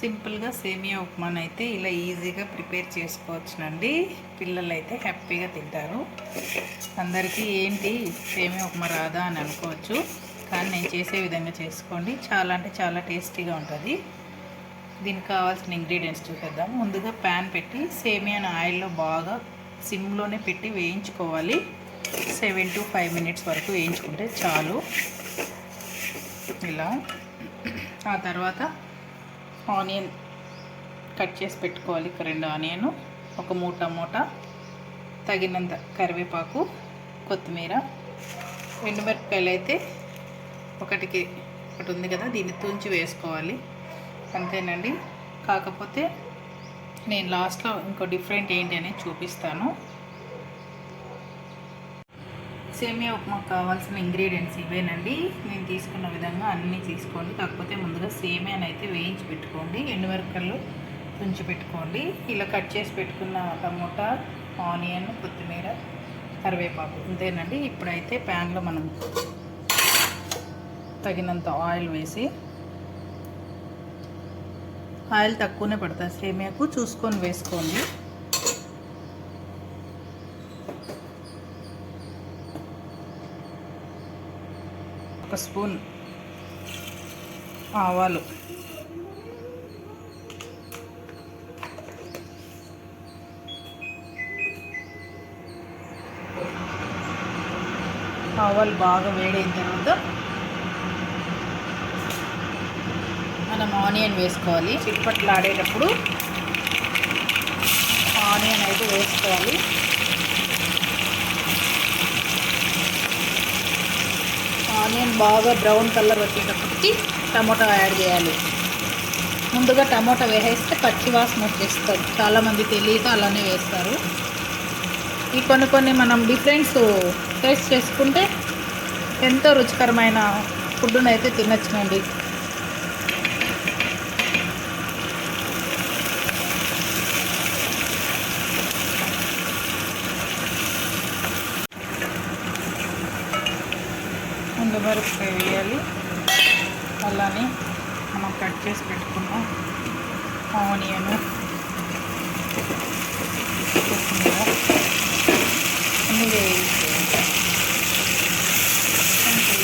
సింపుల్గా సేమియా ఉప్మాన్ అయితే ఇలా ఈజీగా ప్రిపేర్ చేసుకోవచ్చునండి. పిల్లలు అయితే హ్యాపీగా తింటారు. అందరికీ ఏంటి సేమియా ఉప్మా రాదా అని అనుకోవచ్చు. కానీ నేను చేసే విధంగా చేసుకోండి. చాలా అంటే చాలా టేస్టీగా ఉంటుంది. దీనికి కావాల్సిన ఇంగ్రీడియంట్స్ చూసేద్దాం. ముందుగా ప్యాన్ పెట్టి సేమియాను ఆయిల్లో బాగా సిమ్లోనే పెట్టి వేయించుకోవాలి. సెవెన్ టు ఫైవ్ మినిట్స్ వరకు వేయించుకుంటే చాలు. ఇలా. ఆ తర్వాత ఆనియన్ కట్ చేసి పెట్టుకోవాలి. ఇక రెండు ఆనియన్ ఒక మూట టమోటా తగినంత కరివేపాకు కొత్తిమీర ఎండుమిరపకాయలు అయితే ఒకటికి ఒకటి ఉంది కదా దీన్ని తుంచి వేసుకోవాలి. అంతేనండి. కాకపోతే నేను లాస్ట్లో ఇంకో డిఫరెంట్ ఏంటి అనేది చూపిస్తాను. సేమియా ఉప్మాకు కావాల్సిన ఇంగ్రీడియంట్స్ ఇవేనండి. నేను తీసుకున్న విధంగా అన్నీ తీసుకోండి. కాకపోతే ముందుగా సేమియాని అయితే వేయించి పెట్టుకోండి. ఎండుమిరపకాయలు తుంచి పెట్టుకోండి. ఇలా కట్ చేసి పెట్టుకున్న టమోటా ఆనియన్ కొత్తిమీర కరివేపాకు అంతేనండి ఇప్పుడైతే ప్యాన్లో మనం తగినంత ఆయిల్ వేసి ఆయిల్ తక్కువనే పడుతుంది సేమియాకు చూసుకొని వేసుకోండి. స్పూన్ ఆవాలు. ఆవాలు బాగా వేడైన తర్వాత మనం ఆనియన్ వేసుకోవాలి. చిట్పట్లు ఆడేటప్పుడు ఆనియన్ అయితే వేసుకోవాలి. ఆనియన్ బాగా బ్రౌన్ కలర్ వచ్చేటప్పటికి టమోటా యాడ్ చేయాలి. ముందుగా టమోటా వేసేస్తే పచ్చి వాసన వచ్చేస్తుంది. చాలామంది తెలియక అలానే వేస్తారు. ఈ కొన్ని కొన్ని మనం డిఫరెన్స్ టేస్ట్ చేసుకుంటే ఎంతో రుచికరమైన ఫుడ్ను అయితే తినచ్చునండి ముందు వరకు వేయాలి. అలానే మనం కట్ చేసి పెట్టుకున్నాం. ఆనియన్. కొత్తిమీర అన్నీ వేసేయాలి అంతే.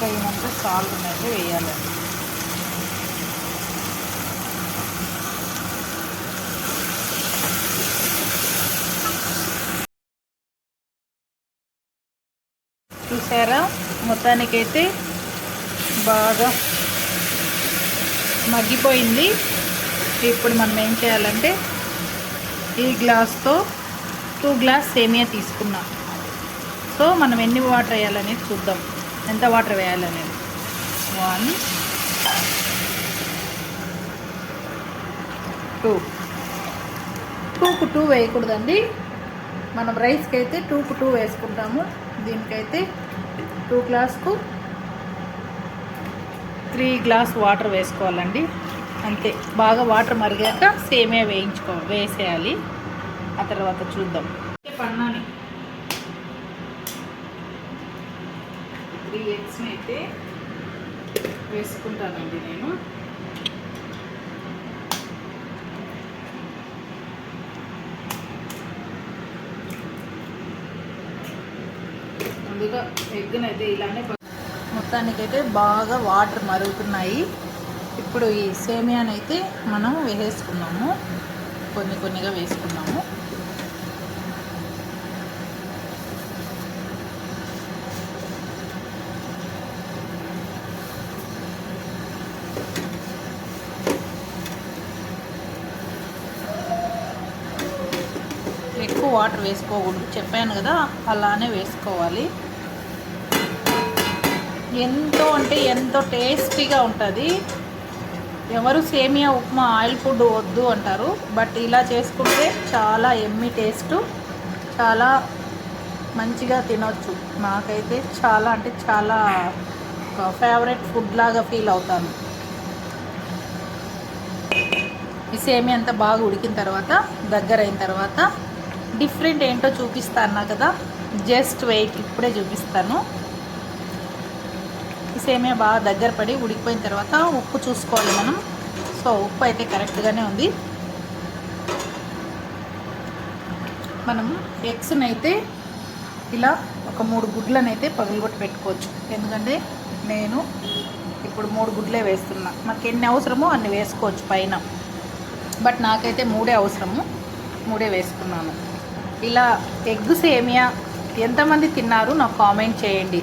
తగినంత సాల్ట్ అనేది వేయాలండి చూసారా? మొత్తానికైతే బాగా మగ్గిపోయింది. ఇప్పుడు మనం ఏం చేయాలంటే ఈ గ్లాస్తో టూ గ్లాస్ సేమియా తీసుకున్నాం సో మనం ఎన్ని వాటర్ వేయాలనేది చూద్దాం. ఎంత వాటర్ వేయాలనేది? One two. టూకు టూ వేయకూడదండి. మనం రైస్కి అయితే టూకు టూ వేసుకుంటాము. దీనికైతే టూ గ్లాస్కు త్రీ గ్లాస్ వాటర్ వేసుకోవాలండి. అంతే బాగా వాటర్ మరిగాక సేమియా వేయించుకో వేసేయాలి. ఆ తర్వాత చూద్దాం. పన్నాని. త్రీ ఎగ్స్ని అయితే వేసుకుంటానండి నేను. ముందుగా అయితే ఇలానే మొత్తానికైతే బాగా వాటర్ మరుగుతున్నాయి. ఇప్పుడు ఈ సేమియాని అయితే మనం వేసేసుకున్నాము కొన్ని కొన్నిగా వేసుకున్నాము. ఎక్కువ వాటర్ వేసుకోకూడదు. చెప్పాను కదా అలానే వేసుకోవాలి. ఎంతో అంటే ఎంతో టేస్టీగా ఉంటుంది. ఎవరు సేమియా ఉప్మా ఆయిల్ ఫుడ్ వద్దు అంటారు. బట్ ఇలా చేసుకుంటే చాలా ఎమ్మి టేస్ట్ చాలా మంచిగా తినొచ్చు. నాకైతే చాలా అంటే చాలా ఫేవరెట్ ఫుడ్ లాగా ఫీల్ అవుతాను. ఈ సేమియా అంతా బాగా ఉడికిన తర్వాత దగ్గర అయిన తర్వాత డిఫరెంట్ ఏంటో చూపిస్తాను కదా? జస్ట్ వెయిట్ ఇప్పుడే చూపిస్తాను. సేమియా బాగా దగ్గర పడి ఉడికిపోయిన తర్వాత ఉప్పు చూసుకోవాలి మనం. సో ఉప్పు అయితే కరెక్ట్గానే ఉంది. మనం ఎగ్స్ని అయితే ఇలా ఒక మూడు గుడ్లను అయితే పగలగొట్టి పెట్టుకోవచ్చు. ఎందుకంటే నేను ఇప్పుడు మూడు గుడ్లే వేస్తున్నా. మాకు ఎన్ని అవసరమో అన్ని వేసుకోవచ్చు పైన. బట్ నాకైతే మూడే అవసరము. మూడే వేసుకున్నాను. ఇలా ఎగ్ సేమియా ఎంతమంది తిన్నారు నాకు కామెంట్ చేయండి.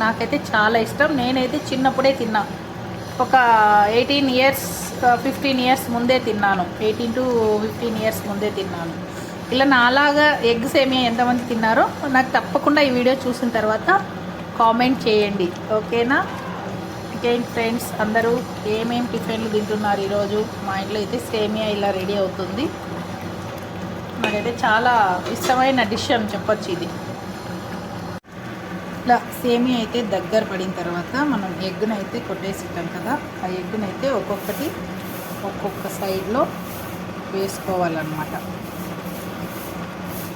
నాకైతే చాలా ఇష్టం. నేనైతే చిన్నప్పుడే తిన్నా. ఒక ఎయిటీన్ ఇయర్స్ ఫిఫ్టీన్ ఇయర్స్ ముందే తిన్నాను. ఎయిటీన్ టు ఫిఫ్టీన్ ఇయర్స్ ముందే తిన్నాను. ఇలా నాలాగా ఎగ్ సేమియా ఎంతమంది తిన్నారో నాకు తప్పకుండా ఈ వీడియో చూసిన తర్వాత కామెంట్ చేయండి. ఓకేనా? ఇంకేంటి ఫ్రెండ్స్ అందరూ ఏమేమి టిఫిన్లు తింటున్నారు ఈరోజు? మా ఇంట్లో అయితే సేమియా ఇలా రెడీ అవుతుంది. నాకైతే చాలా ఇష్టమైన డిష్ అని చెప్పొచ్చు ఇది. ఇట్లా సేమియా అయితే దగ్గర పడిన తర్వాత మనం ఎగ్గును అయితే కొట్టేసిట్టాం కదా. ఆ ఎగ్గును అయితే ఒక్కొక్కటి ఒక్కొక్క సైడ్లో వేసుకోవాలన్నమాట.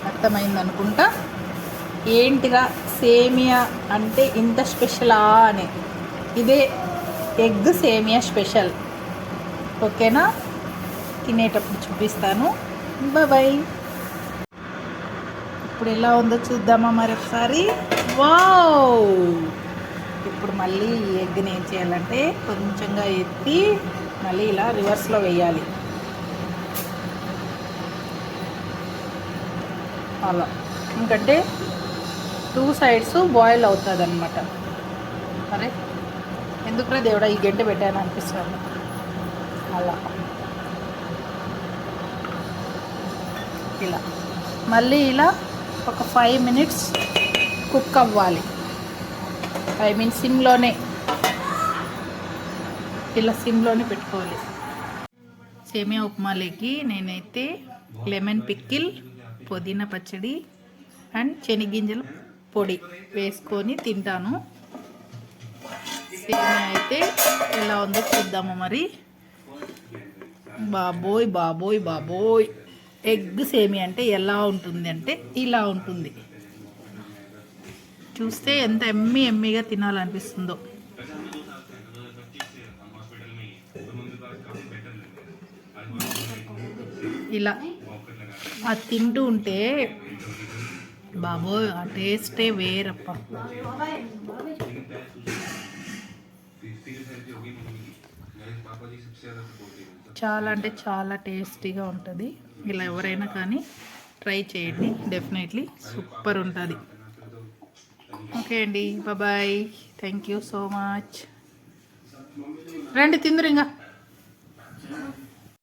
అర్థమైంది అనుకుంటా? ఏంటిగా సేమియా అంటే ఇంత స్పెషలా అని. ఇదే ఎగ్ సేమియా స్పెషల్. ఓకేనా? తినేటప్పుడు చూపిస్తాను. బాయ్ ఇప్పుడు ఎలా ఉందో చూద్దామా మరొకసారి? ఒకసారి వావ్! ఇప్పుడు మళ్ళీ ఈ ఎగ్ని ఏం చేయాలంటే కొంచెంగా ఎత్తి మళ్ళీ ఇలా రివర్స్లో వేయాలి. అలా. ఎందుకంటే టూ సైడ్స్ బాయిల్ అవుతుంది అనమాట అరే ఎందుకురా దేవుడా ఈ గంట పెట్టాను అనిపిస్తుంది. అలా. ఇలా. మళ్ళీ ఇలా ఒక ఫైవ్ మినిట్స్ కుక్ అవ్వాలి. ఐ మీన్ సిమ్లోనే. ఇలా సిమ్లోనే పెట్టుకోవాలి. సేమియా ఉప్మాలోకి నేనైతే లెమన్ పిక్కిల్ పుదీనా పచ్చడి అండ్ శనగింజల పొడి వేసుకొని తింటాను. సేమియా అయితే ఎలా ఉందో చూద్దాము మరి. బాబోయ్ బాబోయ్ బాబోయ్. ఎగ్ సేమియా అంటే ఎలా ఉంటుంది అంటే ఇలా ఉంటుంది. చూస్తే ఎంత ఎమ్మి ఎమ్మిగా తినాలనిపిస్తుందో. ఇలా అది తింటూ ఉంటే బాబోయ్ ఆ టేస్టే వేరప్ప. చాలా అంటే చాలా టేస్టీగా ఉంటుంది. ఇలా ఎవరైనా కానీ ట్రై చేయండి. డెఫినెట్లీ సూపర్ ఉంటుంది. ఓకే అండి బాబాయ్ థ్యాంక్ యూ సో మచ్ రండి తిందరు ఇంకా.